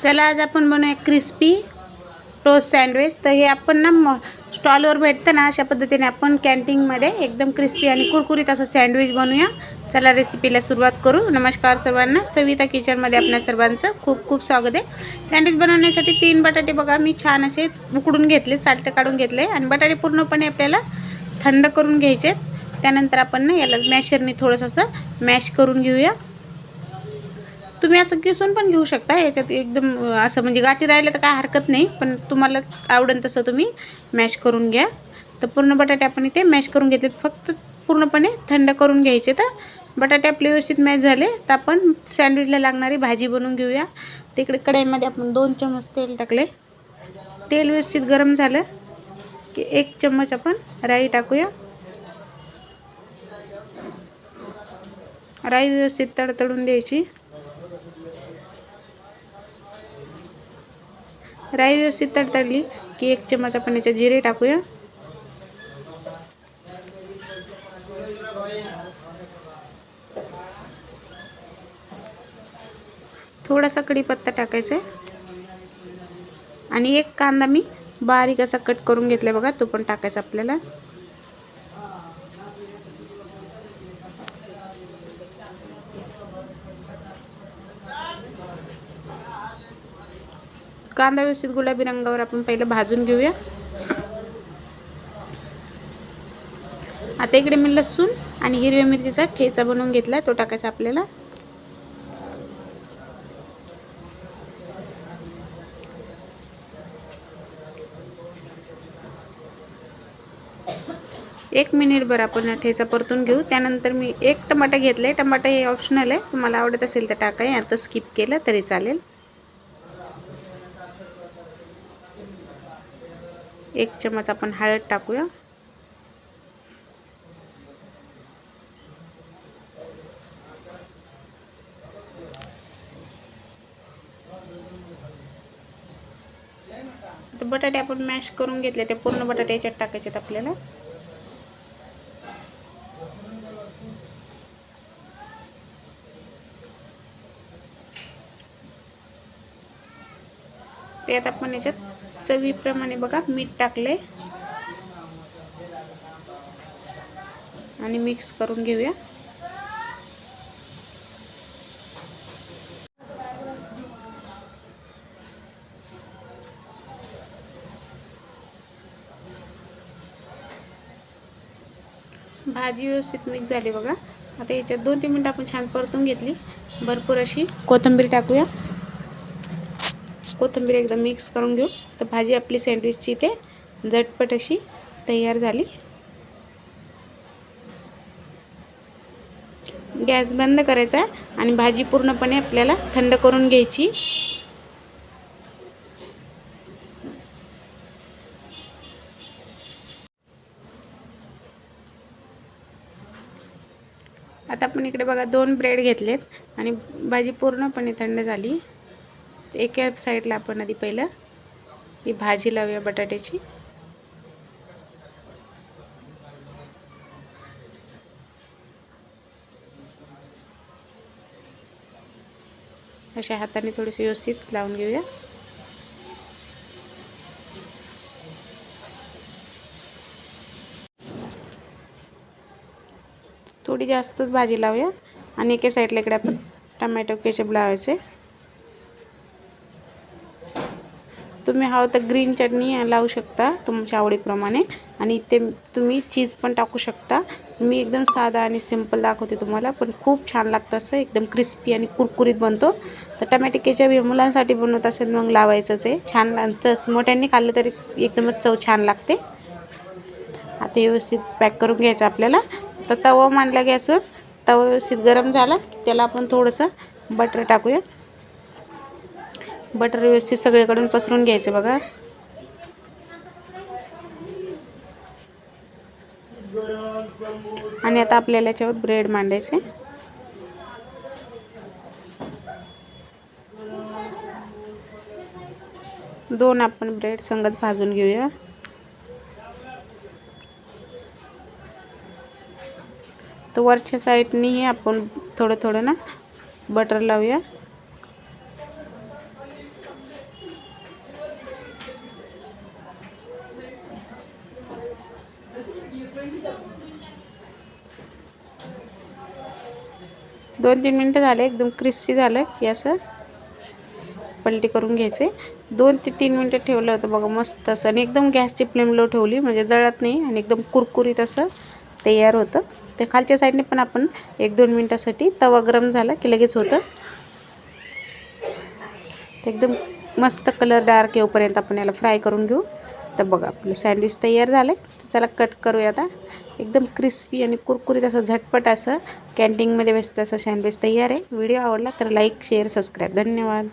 चला आज आपण बनवूया क्रिस्पी टोस्ट सँडविच तर हे आपण ना स्टॉलवर भेटतं ना अशा पद्धतीने आपण कॅन्टीनमध्ये एकदम क्रिस्पी आणि कुरकुरीत असं सँडविच बनवूया. चला रेसिपीला सुरुवात करू. नमस्कार सर्वांना. सविता किचनमध्ये आपल्या सर्वांचं खूप खूप स्वागत आहे. सँडविच बनवण्यासाठी तीन बटाटे बघा मी छान असे उकडून घेतले साल्ट काढून घेतले आणि बटाटे पूर्णपणे आपल्याला थंड करून घ्यायचे त्यानंतर आपण ना याला मॅशरनी थोडंसं असं मॅश करून घेऊया. तुम्ही असं किसून पण घेऊ शकता याच्यात एकदम असं म्हणजे गाठी राहिलं तर काय हरकत नाही पण तुम्हाला आवडेल तसं तुम्ही मॅश करून घ्या. तर पूर्ण बटाटे आपण इथे मॅश करून घेतले फक्त पूर्णपणे थंड करून घ्यायचे तर बटाटे आपले व्यवस्थित मॅश झाले तर आपण सँडविचला लागणारी भाजी बनवून घेऊया. तिकडे कढईमध्ये आपण दोन चमच तेल टाकले. तेल व्यवस्थित गरम झालं की एक चम्मच आपण राई टाकूया. राई व्यवस्थित तडतडून द्यायची. राई व्यवस्थित तडतडली की एक चमच आपण याच्यात जिरे टाकूया. थोडासा कढीपत्ता टाकायचा आहे. आणि एक कांदा मी बारीक असा कट करून घेतला बघा तो पण टाकायचा आपल्याला. कांदा व्यवस्थित गुलाबी रंगावर आपण पहिलं भाजून घेऊया. आता इकडे मी लसूण आणि हिरव्या मिरचीचा ठेचा बनवून घेतला तो टाकायचा आपल्याला. एक मिनिटभर आपण ठेचा परतून घेऊ. त्यानंतर मी एक टमाटा घेतला आहे टमाटा हे ऑप्शनल आहे. तुम्हाला आवडत असेल तर टाकाय आता स्किप केलं तरी चालेल. एक चमच आपण हळद टाकूया. तर बटाटे आपण मॅश करून घेतले ते पूर्ण बटाटे याच्यात टाकायचे आपल्याला. त्यात आपण याच्यात चवीप्रमाणे बघा मीठ टाकले आणि मिक्स करून घेऊया. भाजी व्यवस्थित मिक्स झाली बघा. आता याच्यात दोन तीन मिनटं आपण छान परतून घेतली. भरपूर अशी कोथिंबीर टाकूया. कोथिंबीर एकदम मिक्स करून घेऊ. तर भाजी आपली सँडविचची इथे झटपट अशी तयार झाली. गॅस बंद करायचा आणि भाजी पूर्णपणे आपल्याला थंड करून घ्यायची. आता आपण इकडे बघा दोन ब्रेड घेतलेत आणि भाजी पूर्णपणे थंड झाली. एका साईडला आपण आधी पहिलं ही भाजी लावूया बटाट्याची. अशा हाताने थोडीशी व्यवस्थित लावून घेऊया. थोडी जास्तच भाजी लावूया. आणि एका साईडला इकडे आपण टमॅटो केचप लावायचे. तुम्ही हवं तर ग्रीन चटणी लावू शकता तुमच्या आवडीप्रमाणे. आणि ते तुम्ही चीज पण टाकू शकता. मी एकदम साधा आणि सिंपल दाखवते तुम्हाला पण खूप छान लागतं असं. एकदम क्रिस्पी आणि कुरकुरीत बनतो. तर टमॅटो केचप हे मुलांसाठी बनवत असेल मग लावायचंच आहे. छान मोठ्यांनी खाल्लं तरी एकदमच चव छान लागते. आता व्यवस्थित पॅक करून घ्यायचं आपल्याला. तर तवा मांडला गॅसवर तवा व्यवस्थित गरम झाला. त्याला आपण थोडंसं बटर टाकूया. बटर व्यवस्थित सगळीकडून पसरून घ्यायचं बघा. आणि आता आपल्याला याच्यावर ब्रेड मांडायचे. दोन आपण ब्रेड संगत भाजून घेऊया. तर वरच्या साईडनीही आपण थोडं थोडं ना बटर लावूया. दोन तीन मिनटं झाले एकदम क्रिस्पी झालं की असं पलटी करून घ्यायचे. दोन ते तीन मिनटं ठेवलं होतं बघा मस्त असं. आणि एकदम गॅसची फ्लेम लो ठेवली म्हणजे जळत नाही आणि एकदम कुरकुरीत असं तयार होतं. ते खालच्या साईडने पण आपण एक दोन मिनटासाठी तवा गरम झाला की लगेच होतं. ते एकदम मस्त कलर डार्क येऊपर्यंत आपण याला फ्राय करून घेऊ. तर बघा आपलं सँडविच तयार झालं तर चला कट करूया आता. एकदम क्रिस्पी आणि कुरकुरीत असं झटपट असं कॅन्टीनमध्ये व्यस्त असं सँडविच तयार आहे. व्हिडिओ आवडला तर लाईक शेअर सबस्क्राईब धन्यवाद.